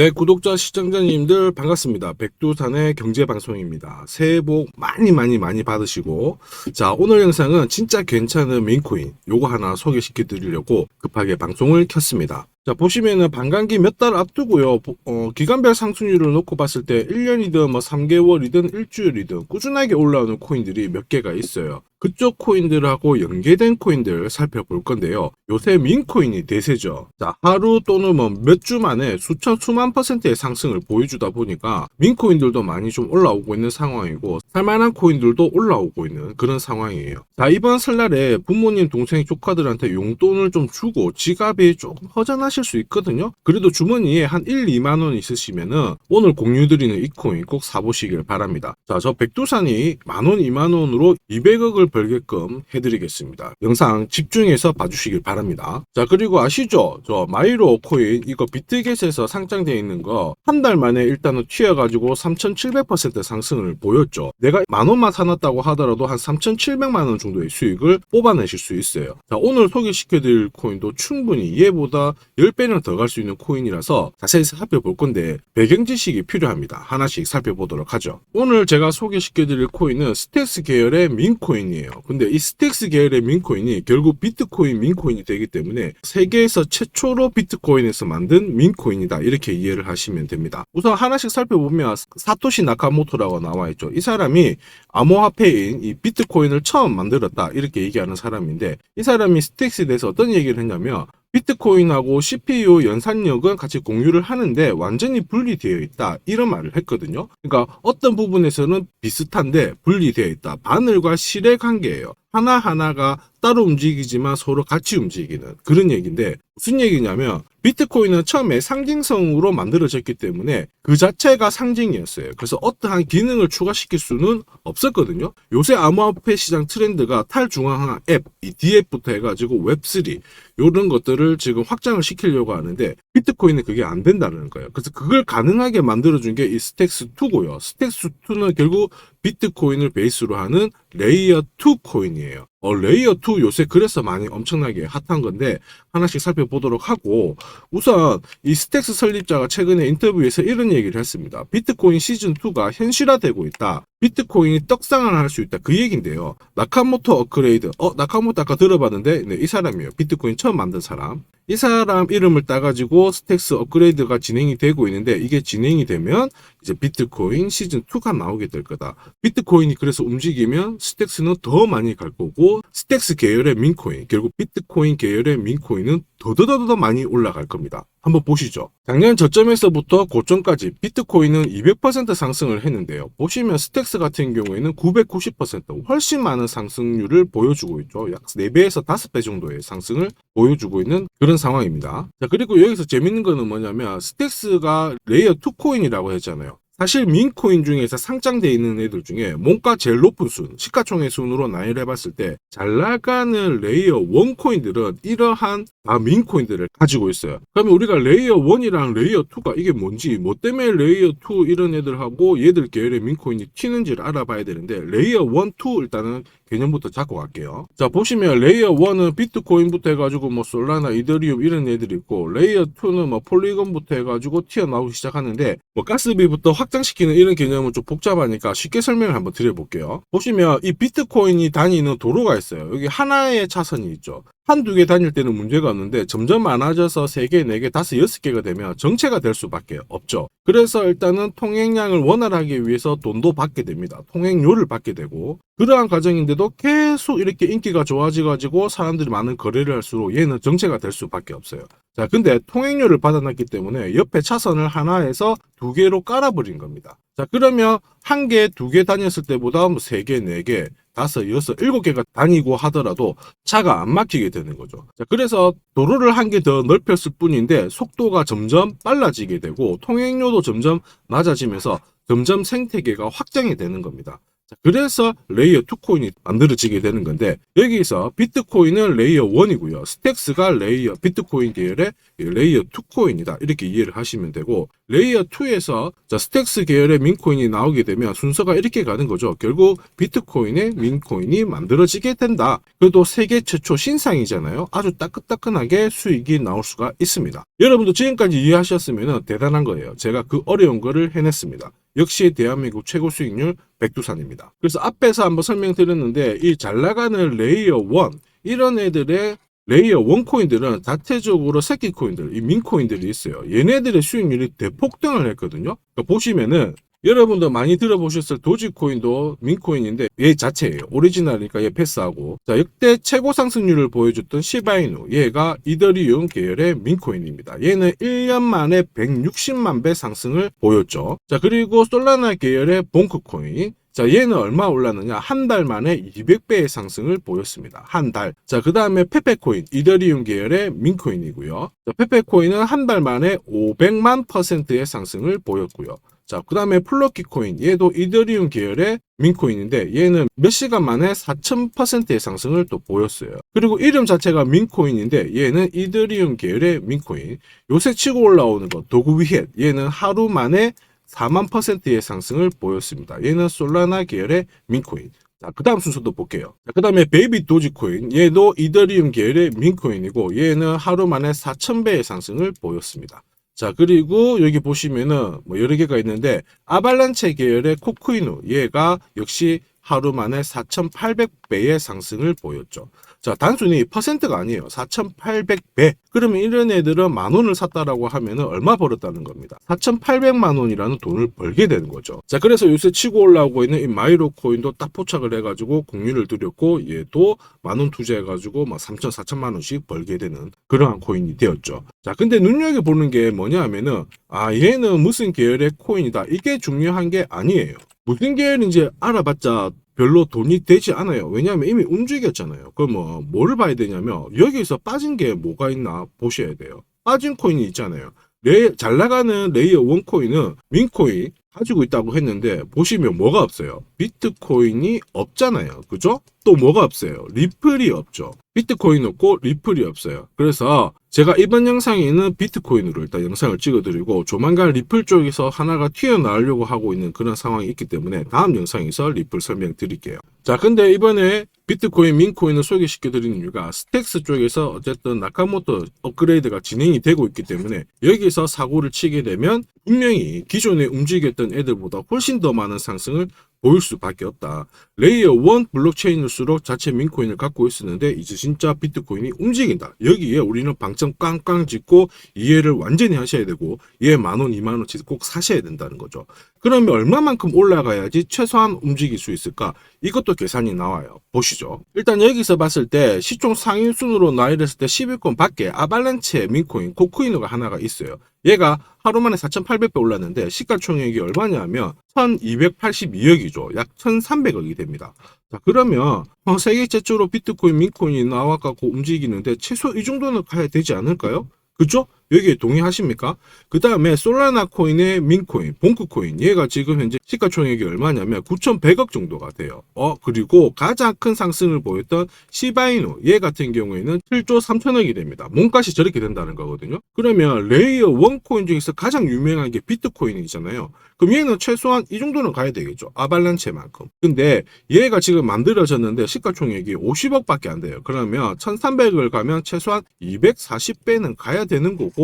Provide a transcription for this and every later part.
네, 구독자 시청자님들 반갑습니다. 백두산의 경제방송입니다. 새해 복 많이 많이 많이 받으시고 자 오늘 영상은 진짜 괜찮은 민코인 요거 하나 소개시켜 드리려고 급하게 방송을 켰습니다. 자 보시면은 반감기 몇 달 앞두고요. 보- 어, 기간별 상승률을 놓고 봤을 때 1년이든 뭐 3개월이든 일주일이든 꾸준하게 올라오는 코인들이 몇 개가 있어요. 그쪽 코인들하고 연계된 코인들 살펴볼 건데요. 요새 민코인이 대세죠. 자, 하루 또는 뭐 몇 주 만에 수천, 수만 퍼센트의 상승을 보여주다 보니까 민코인들도 많이 좀 올라오고 있는 상황이고 살만한 코인들도 올라오고 있는 그런 상황이에요. 자, 이번 설날에 부모님, 동생, 조카들한테 용돈을 좀 주고 지갑이 조금 허전하실 수 있거든요. 그래도 주머니에 한 1, 2만 원 있으시면은 오늘 공유드리는 이 코인 꼭 사보시길 바랍니다. 자, 저 백두산이 만 원, 2만 원으로 200억을 벌게끔 해드리겠습니다. 영상 집중해서 봐주시길 바랍니다. 자, 그리고 아시죠? 저 마이로 코인 이거 비트겟에서 상장되어 있는 거 한 달 만에 일단은 튀어가지고 3,700% 상승을 보였죠. 내가 만 원만 사놨다고 하더라도 한 3,700만 원 정도의 수익을 뽑아내실 수 있어요. 자, 오늘 소개시켜드릴 코인도 충분히 얘보다 10배는 더 갈 수 있는 코인이라서 자세히 살펴볼 건데 배경 지식이 필요합니다. 하나씩 살펴보도록 하죠. 오늘 제가 소개시켜드릴 코인은 스택스 계열의 민코인이에요. 근데 이 스택스 계열의 민코인이 결국 비트코인 민코인이 되기 때문에 세계에서 최초로 비트코인에서 만든 민코인이다. 이렇게 이해를 하시면 됩니다. 우선 하나씩 살펴보면 사토시 나카모토라고 나와 있죠. 이 사람이 암호화폐인 이 비트코인을 처음 만들었다. 이렇게 얘기하는 사람인데 이 사람이 스택스에 대해서 어떤 얘기를 했냐면 비트코인하고 CPU 연산력은 같이 공유를 하는데 완전히 분리되어 있다. 이런 말을 했거든요. 그러니까 어떤 부분에서는 비슷한데 분리되어 있다. 바늘과 실의 관계예요. 하나하나가 따로 움직이지만 서로 같이 움직이는 그런 얘기인데 무슨 얘기냐면 비트코인은 처음에 상징성으로 만들어졌기 때문에 그 자체가 상징이었어요. 그래서 어떠한 기능을 추가시킬 수는 없었거든요. 요새 암호화폐 시장 트렌드가 탈중앙화 앱, 이 DF부터 해가지고 웹3 이런 것들을 지금 확장을 시키려고 하는데 비트코인은 그게 안 된다는 거예요. 그래서 그걸 가능하게 만들어준 게 이 스택스2고요. 스택스2는 결국 비트코인을 베이스로 하는 레이어 2 코인이에요. 어, 레이어 2 요새 그래서 많이 엄청나게 핫한 건데 하나씩 살펴보도록 하고 우선 이 스택스 설립자가 최근에 인터뷰에서 이런 얘기를 했습니다. 비트코인 시즌 2가 현실화되고 있다. 비트코인이 떡상을 할 수 있다. 그 얘긴데요. 나카모토 업그레이드. 어, 나카모토 아까 들어봤는데, 네, 이 사람이에요. 비트코인 처음 만든 사람. 이 사람 이름을 따가지고 스택스 업그레이드가 진행이 되고 있는데, 이게 진행이 되면 이제 비트코인 시즌 2가 나오게 될 거다. 비트코인이 그래서 움직이면 스택스는 더 많이 갈 거고, 스택스 계열의 민코인, 결국 비트코인 계열의 민코인은 더더더더 많이 올라갈 겁니다. 한번 보시죠. 작년 저점에서부터 고점까지 비트코인은 200% 상승을 했는데요. 보시면 스택스 같은 경우에는 990% 훨씬 많은 상승률을 보여주고 있죠. 약 4배에서 5배 정도의 상승을 보여주고 있는 그런 상황입니다. 자, 그리고 여기서 재밌는 거는 뭐냐면 스택스가 레이어 2 코인이라고 했잖아요. 사실 민코인 중에서 상장되어 있는 애들 중에 뭔가 제일 높은 순, 시가총액 순으로 나열해 봤을 때 잘 나가는 레이어 1 코인들은 이러한 다 민코인들을 가지고 있어요. 그러면 우리가 레이어 1이랑 레이어 2가 이게 뭔지, 뭐 때문에 레이어 2 이런 애들하고 얘들 계열의 민코인이 튀는지를 알아봐야 되는데 레이어 1, 2 일단은 개념부터 잡고 갈게요. 자, 보시면 레이어 1은 비트코인부터 해가지고 뭐 솔라나, 이더리움 이런 애들이 있고 레이어 2는 뭐 폴리곤부터 해가지고 튀어나오기 시작하는데 뭐 가스비부터 확 장시키는 이런 개념은 좀 복잡하니까 쉽게 설명을 한번 드려볼게요. 보시면 이 비트코인이 다니는 도로가 있어요. 여기 하나의 차선이 있죠. 한두 개 다닐 때는 문제가 없는데 점점 많아져서 3개, 4개, 5, 6개가 되면 정체가 될 수밖에 없죠. 그래서 일단은 통행량을 원활하게 위해서 돈도 받게 됩니다. 통행료를 받게 되고 그러한 과정인데도 계속 이렇게 인기가 좋아져가지고 사람들이 많은 거래를 할수록 얘는 정체가 될 수밖에 없어요. 자, 근데 통행료를 받아놨기 때문에 옆에 차선을 하나에서 두 개로 깔아버린 겁니다. 자, 그러면 한 개, 두 개 다녔을 때보다 뭐 세 개, 네 개, 다섯, 여섯, 일곱 개가 다니고 하더라도 차가 안 막히게 되는 거죠. 자, 그래서 도로를 한 개 더 넓혔을 뿐인데 속도가 점점 빨라지게 되고 통행료도 점점 낮아지면서 점점 생태계가 확장이 되는 겁니다. 자, 그래서 레이어 2 코인이 만들어지게 되는 건데 여기서 비트코인은 레이어 1이고요. 스택스가 레이어 비트코인 계열의 레이어 2 코인이다. 이렇게 이해를 하시면 되고 레이어 2에서 자, 스택스 계열의 민코인이 나오게 되면 순서가 이렇게 가는 거죠. 결국 비트코인의 민코인이 만들어지게 된다. 그래도 세계 최초 신상이잖아요. 아주 따끈따끈하게 수익이 나올 수가 있습니다. 여러분도 지금까지 이해하셨으면 대단한 거예요. 제가 그 어려운 거를 해냈습니다. 역시 대한민국 최고 수익률 백두산입니다. 그래서 앞에서 한번 설명드렸는데 이 잘 나가는 레이어 1 이런 애들의 레이어 1 코인들은 자체적으로 새끼 코인들, 이 민 코인들이 있어요. 얘네들의 수익률이 대폭등을 했거든요. 그러니까 보시면은 여러분도 많이 들어보셨을 도지코인도 민코인인데 얘 자체예요. 오리지널이니까 얘 패스하고 자 역대 최고 상승률을 보여줬던 시바이누 얘가 이더리움 계열의 민코인입니다. 얘는 1년 만에 160만 배 상승을 보였죠. 자 그리고 솔라나 계열의 봉크코인 자, 얘는 얼마 올랐느냐? 한 달 만에 200배의 상승을 보였습니다. 한 달. 자, 그 다음에 페페코인, 이더리움 계열의 민코인이고요. 자, 페페코인은 한 달 만에 500만 퍼센트의 상승을 보였고요. 자, 그 다음에 플러키 코인, 얘도 이더리움 계열의 민코인인데 얘는 몇 시간 만에 4000%의 상승을 또 보였어요. 그리고 이름 자체가 민코인인데 얘는 이더리움 계열의 민코인. 요새 치고 올라오는 거 도구 위헷, 얘는 하루 만에 4만 퍼센트의 상승을 보였습니다. 얘는 솔라나 계열의 민코인. 자, 그 다음 순서도 볼게요. 그 다음에 베이비 도지코인. 얘도 이더리움 계열의 민코인이고, 얘는 하루 만에 4,000배의 상승을 보였습니다. 자, 그리고 여기 보시면은 뭐 여러 개가 있는데, 아발란체 계열의 코쿠이누. 얘가 역시 하루 만에 4,800배의 상승을 보였죠. 자, 단순히 퍼센트가 아니에요. 4,800배. 그러면 이런 애들은 만 원을 샀다라고 하면은 얼마 벌었다는 겁니다. 4,800만 원이라는 돈을 벌게 되는 거죠. 자, 그래서 요새 치고 올라오고 있는 이 마이로 코인도 딱 포착을 해가지고 공유를 드렸고, 얘도 만 원 투자해가지고 막 3천, 4천만 원씩 벌게 되는 그러한 코인이 되었죠. 자, 근데 눈여겨 보는 게 뭐냐 하면은, 아, 얘는 무슨 계열의 코인이다. 이게 중요한 게 아니에요. 무슨 계열인지 알아봤자 별로 돈이 되지 않아요. 왜냐하면 이미 움직였잖아요. 그럼 뭐, 뭐를 봐야 되냐면, 여기서 빠진 게 뭐가 있나 보셔야 돼요. 빠진 코인이 있잖아요. 레, 잘 나가는 레이어 1 코인은 민코인 가지고 있다고 했는데, 보시면 뭐가 없어요? 비트코인이 없잖아요. 그죠? 또 뭐가 없어요? 리플이 없죠. 비트코인 없고 리플이 없어요. 그래서 제가 이번 영상에 있는 비트코인으로 일단 영상을 찍어드리고 조만간 리플 쪽에서 하나가 튀어나오려고 하고 있는 그런 상황이 있기 때문에 다음 영상에서 리플 설명드릴게요. 자, 근데 이번에 비트코인, 민코인을 소개시켜 드리는 이유가 스택스 쪽에서 어쨌든 나카모토 업그레이드가 진행이 되고 있기 때문에 여기서 사고를 치게 되면 분명히 기존에 움직였던 애들보다 훨씬 더 많은 상승을 보일 수밖에 없다. 레이어 1 블록체인일수록 자체 민코인을 갖고 있었는데 이제 진짜 비트코인이 움직인다. 여기에 우리는 방점 꽝꽝 짓고 이해를 완전히 하셔야 되고 얘 만원, 이만원치 꼭 사셔야 된다는 거죠. 그러면 얼마만큼 올라가야지 최소한 움직일 수 있을까? 이것도 계산이 나와요. 보시죠. 일단 여기서 봤을 때 시총 상위 순으로 나열했을 때 10위권 밖에 아발란체 민코인, 코코이노가 하나가 있어요. 얘가 하루 만에 4,800배 올랐는데 시가총액이 얼마냐면 1,282억이죠. 약 1,300억이 됩니다. 자, 그러면 어, 세계 최초로 비트코인, 민코인이 나와갖고 움직이는데 최소 이 정도는 가야 되지 않을까요? 그죠? 여기에 동의하십니까? 그 다음에 솔라나 코인의 민코인, 봉크코인 얘가 지금 현재 시가총액이 얼마냐면 9,100억 정도가 돼요. 어 그리고 가장 큰 상승을 보였던 시바이누 얘 같은 경우에는 7조 3천억이 됩니다. 몸값이 저렇게 된다는 거거든요. 그러면 레이어 1 코인 중에서 가장 유명한 게 비트코인이잖아요. 그럼 얘는 최소한 이 정도는 가야 되겠죠. 아발란체만큼. 근데 얘가 지금 만들어졌는데 시가총액이 50억밖에 안 돼요. 그러면 1,300을 가면 최소한 240배는 가야 되는 거고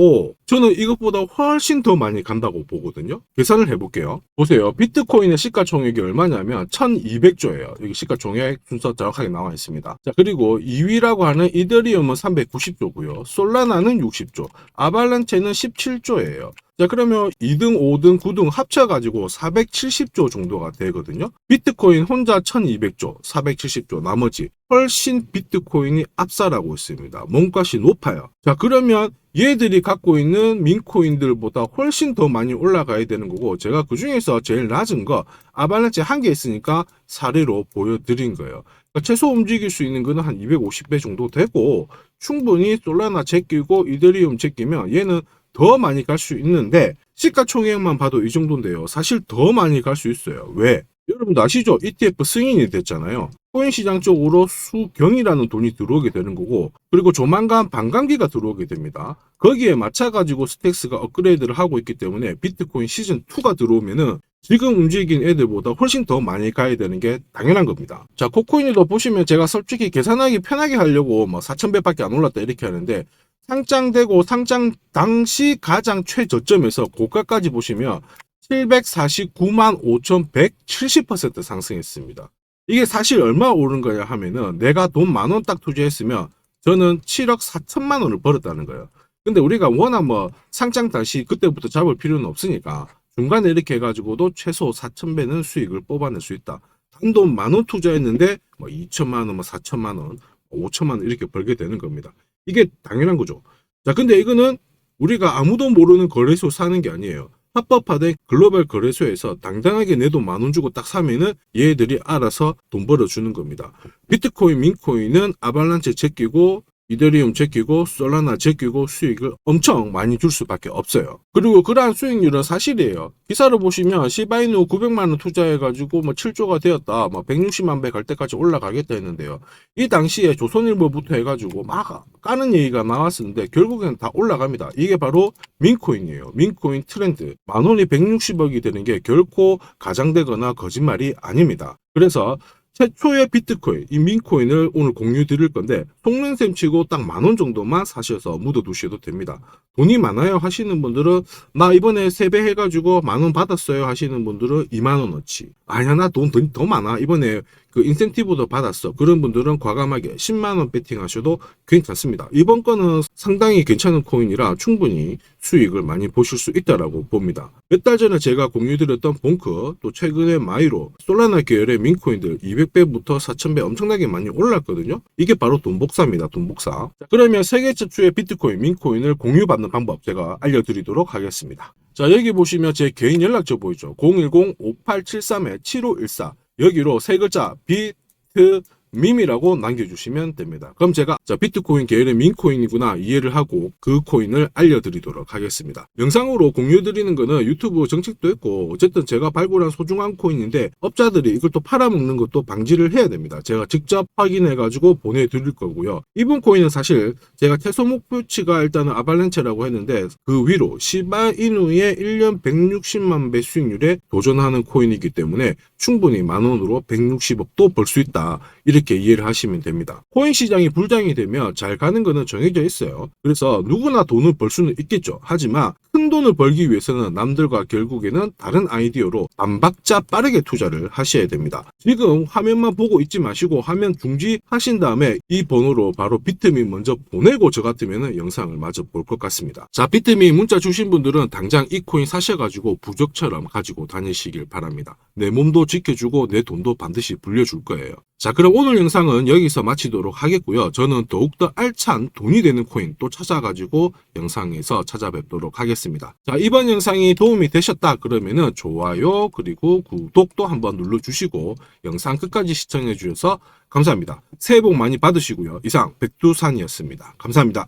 저는 이것보다 훨씬 더 많이 간다고 보거든요. 계산을 해볼게요. 보세요. 비트코인의 시가총액이 얼마냐면 1200조예요. 여기 시가총액 순서 정확하게 나와 있습니다. 자, 그리고 2위라고 하는 이더리움은 390조고요. 솔라나는 60조, 아발란체는 17조예요. 자, 그러면 2등, 5등, 9등 합쳐가지고 470조 정도가 되거든요. 비트코인 혼자 1200조, 470조, 나머지 훨씬 비트코인이 압살하고 있습니다. 몸값이 높아요. 자, 그러면 얘들이 갖고 있는 민코인들보다 훨씬 더 많이 올라가야 되는 거고, 제가 그 중에서 제일 낮은 거, 아발란체 한개 있으니까 사례로 보여드린 거예요. 그러니까 최소 움직일 수 있는 거는 한 250배 정도 되고, 충분히 솔라나 제끼고 이더리움 제끼면 얘는 더 많이 갈 수 있는데 시가총액만 봐도 이 정도인데요. 사실 더 많이 갈 수 있어요. 왜? 여러분도 아시죠? ETF 승인이 됐잖아요. 코인 시장 쪽으로 수경이라는 돈이 들어오게 되는 거고, 그리고 조만간 반감기가 들어오게 됩니다. 거기에 맞춰가지고 스택스가 업그레이드를 하고 있기 때문에 비트코인 시즌2가 들어오면은 지금 움직인 애들보다 훨씬 더 많이 가야 되는 게 당연한 겁니다. 자, 코코인도 보시면 제가 솔직히 계산하기 편하게 하려고 뭐 4,000배밖에 안 올랐다 이렇게 하는데 상장되고 상장 당시 가장 최저점에서 고가까지 보시면 749만 5,170% 상승했습니다. 이게 사실 얼마 오른 거야 하면은 내가 돈 만 원 딱 투자했으면 저는 7억 4천만 원을 벌었다는 거예요. 근데 우리가 워낙 뭐 상장 당시 그때부터 잡을 필요는 없으니까 중간에 이렇게 해가지고도 최소 4천 배는 수익을 뽑아낼 수 있다. 단돈 만 원 투자했는데 뭐 2천만 원, 뭐 4천만 원, 5천만 원 이렇게 벌게 되는 겁니다. 이게 당연한 거죠. 자, 근데 이거는 우리가 아무도 모르는 거래소 사는 게 아니에요. 합법화된 글로벌 거래소에서 당당하게 내 돈 만 원 주고 딱 사면은 얘들이 알아서 돈 벌어주는 겁니다. 비트코인, 민코인은 아발란체 제끼고 이더리움 제끼고 솔라나 제끼고 수익을 엄청 많이 줄 수밖에 없어요. 그리고 그러한 수익률은 사실이에요. 기사를 보시면 시바이누 900만 원 투자해가지고 뭐 7조가 되었다, 뭐 160만 배 갈 때까지 올라가겠다 했는데요. 이 당시에 조선일보부터 해가지고 막 까는 얘기가 나왔었는데 결국엔 다 올라갑니다. 이게 바로 민코인이에요. 민코인 트렌드. 만 원이 160억이 되는 게 결코 가장되거나 거짓말이 아닙니다. 그래서 최초의 비트코인, 이 민코인을 오늘 공유 드릴 건데, 속는 셈 치고 딱 만 원 정도만 사셔서 묻어 두셔도 됩니다. 돈이 많아요 하시는 분들은, 나 이번에 세배 해가지고 만 원 받았어요 하시는 분들은 2만 원어치. 아니야, 나 돈 더 많아. 이번에 그 인센티브도 받았어. 그런 분들은 과감하게 10만 원 베팅 하셔도 괜찮습니다. 이번 거는 상당히 괜찮은 코인이라 충분히 수익을 많이 보실 수 있다라고 봅니다. 몇 달 전에 제가 공유드렸던 봉크, 또 최근에 마이로, 솔라나 계열의 민코인들 200배부터 4000배 엄청나게 많이 올랐거든요. 이게 바로 돈복사입니다. 돈복사. 자, 그러면 세계 최초의 비트코인, 민코인을 공유받는 방법 제가 알려드리도록 하겠습니다. 자, 여기 보시면 제 개인 연락처 보이죠? 010-5873-7514. 여기로 세 글자 비트 밈이라고 남겨주시면 됩니다. 그럼 제가 자 비트코인 계열의 민코인이구나 이해를 하고 그 코인을 알려드리도록 하겠습니다. 영상으로 공유드리는 거는 유튜브 정책도 있고 어쨌든 제가 발굴한 소중한 코인인데 업자들이 이걸 또 팔아먹는 것도 방지를 해야 됩니다. 제가 직접 확인해가지고 보내드릴 거고요. 이번 코인은 사실 제가 최소 목표치가 일단은 아발렌체라고 했는데 그 위로 시바이누의 1년 160만 배 수익률에 도전하는 코인이기 때문에 충분히 만 원으로 160억도 벌 수 있다. 이렇게 이해를 하시면 됩니다. 코인 시장이 불장이 되면 잘 가는 거는 정해져 있어요. 그래서 누구나 돈을 벌 수는 있겠죠. 하지만 큰 돈을 벌기 위해서는 남들과 결국에는 다른 아이디어로 반박자 빠르게 투자를 하셔야 됩니다. 지금 화면만 보고 있지 마시고 화면 중지하신 다음에 이 번호로 바로 비트민 먼저 보내고 저 같으면 영상을 마저 볼 것 같습니다. 자, 비트민 문자 주신 분들은 당장 이 코인 사셔가지고 부적처럼 가지고 다니시길 바랍니다. 내 몸도 지켜주고 내 돈도 반드시 불려줄 거예요. 자, 그럼 오늘 영상은 여기서 마치도록 하겠고요. 저는 더욱더 알찬 돈이 되는 코인 또 찾아가지고 영상에서 찾아뵙도록 하겠 습니다. 자, 이번 영상이 도움이 되셨다 그러면은 좋아요 그리고 구독도 한번 눌러주시고 영상 끝까지 시청해 주셔서 감사합니다. 새해 복 많이 받으시고요. 이상 백두산이었습니다. 감사합니다.